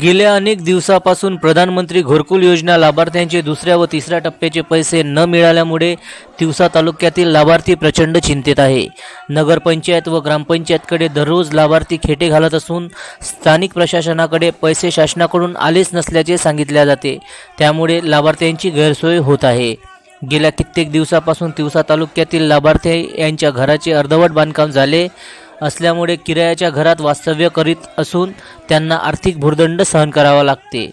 गेल्या अनेक दिवसापासून प्रधानमंत्री घरकुल योजना लाभार्थ्यांचे दुसऱ्या व तिसऱ्या टप्प्याचे पैसे न मिळाल्यामुळे तिवसा तालुक्यातील लाभार्थी प्रचंड चिंतेत आहे. नगरपंचायत व ग्रामपंचायतकडे दररोज लाभार्थी खेटे घालत असून स्थानिक प्रशासनाकडे पैसे शासनाकडून आलेच नसल्याचे सांगितले जाते. त्यामुळे लाभार्थ्यांची गैरसोय होत आहे. गेल्या कित्येक दिवसापासून तिवसा तालुक्यातील लाभार्थी यांच्या घराचे अर्धवट बांधकाम झाले. असल्यामुळे किरायाच्या घरात वास्तव्य करीत असून त्यांना आर्थिक भुर्दंड सहन करावा लागते.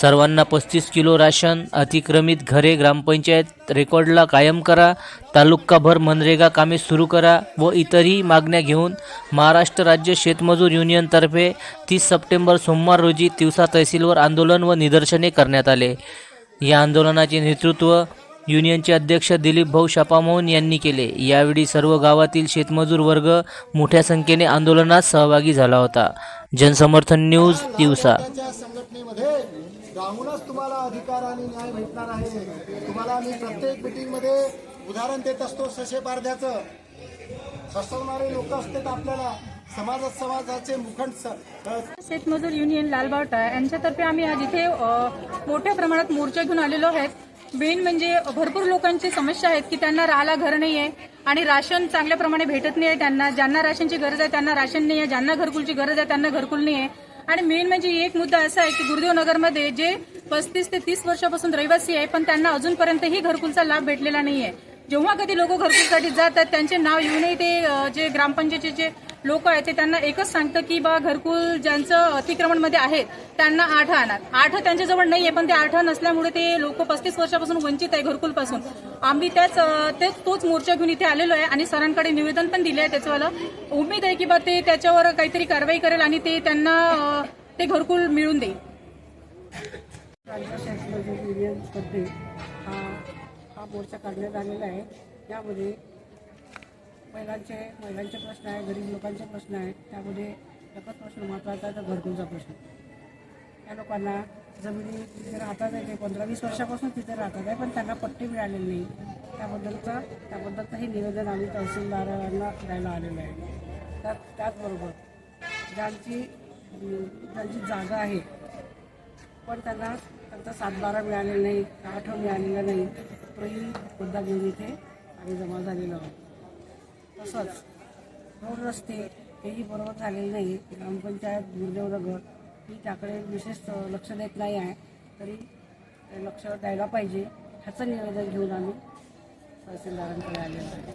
सर्वांना पस्तीस किलो राशन अतिक्रमित घरे ग्रामपंचायत रेकॉर्डला कायम करा तालुकाभर मनरेगा कामे सुरू करा व इतरही मागण्या घेऊन महाराष्ट्र राज्य शेतमजूर युनियनतर्फे तीस सप्टेंबर सोमवार रोजी तिवसा तहसीलवर आंदोलन व निदर्शने करण्यात आले. या आंदोलनाचे नेतृत्व युनियनचे अध्यक्ष दिलीप भाऊ शापामोहन यांनी केले. यावेळी सर्व गावातील शेतमजूर वर्ग मोठ्या संख्येने आंदोलनात सहभागी झाला होता. जनसमर्थन न्यूज दिवसा. संघटनेमध्ये राहूनच तुम्हाला अधिकार आणि न्याय भेटणार आहे. तुम्हाला मी प्रत्येक मीटिंगमध्ये उदाहरण देत असतो सशे पारध्याचं. फसवणारे लोक असतात आपल्याला. समाजात समाजाचे मुखंड शेतमजूर युनियन लालबावटा यांच्यातर्फे आम्ही आज इथे मोठ्या प्रमाणात मोर्चा घेऊन आलेलो आहेत. मेन म्हणजे भरपूर लोकांची समस्या आहेत की त्यांना राहायला घर नाही आहे आणि राशन चांगल्या प्रमाणे भेटत नाही आहे त्यांना. ज्यांना राशनची गरज आहे त्यांना राशन नाही आहे ज्यांना घरकुलची गरज आहे त्यांना घरकुल नाही आहे आणि मेन म्हणजे एक मुद्दा असा आहे की गुरुदेव नगरमध्ये जे पस्तीस ते तीस वर्षापासून रहिवासी आहे पण त्यांना अजूनपर्यंतही घरकुलचा लाभ भेटलेला नाही आहे जेव्हा कधी लोक घरकुलसाठी जातात त्यांचे नाव येऊनही ते जे ग्रामपंचायतीचे जे लोक आहेत ते त्यांना एकच सांगतं की बा घरकुल ज्यांचं अतिक्रमणमध्ये आहेत त्यांना आठ आणा. आठ त्यांच्याजवळ नाहीये पण ते आठ नसल्यामुळे ते लोक पस्तीस वर्षापासून वंचित आहे घरकुलपासून. आम्ही त्याच अ, तोच मोर्चा घेऊन इथे आलेलो आहे आणि सरांकडे निवेदन पण दिले आहे त्याच्यावाला उमेद आहे की बा ते त्याच्यावर काहीतरी कारवाई करेल आणि ते त्यांना ते घरकुल मिळून देईल. राज्य हा हा मोर्चा काढण्यात आलेला आहे. यामध्ये महिलांचे महिलांचे प्रश्न आहे गरीब लोकांचे प्रश्न आहेत त्यामध्ये एकच प्रश्न महत्त्वाचा आहे तर घरकुलचा प्रश्न. त्या लोकांना जमिनी तिथे राहतात आहे ते पंधरा वीस वर्षापासून तिथे राहतात आहे पण त्यांना पट्टी मिळालेली नाही. त्याबद्दलचं त्याबद्दलचं हे निवेदन आम्ही तहसीलदारांना द्यायला आलेलं आहे. त्यात त्याचबरोबर ज्यांची ज्यांची जागा आहे पण त्यांना त्यांचा सातबारा मिळालेला नाही आठव मिळालेला नाही तोही मुद्दा घेऊन इथे आम्ही जमा झालेलो आहोत. तसंच रोड रस्ते हेही बरोबर झालेले नाही ग्रामपंचायत गुरुदेवनगर ही त्याकडे विशेष लक्ष देत नाही आहे. तरी लक्ष द्यायला पाहिजे. ह्याचं निवेदन घेऊन आम्ही तहसीलदारांकडे आलेलं आहे.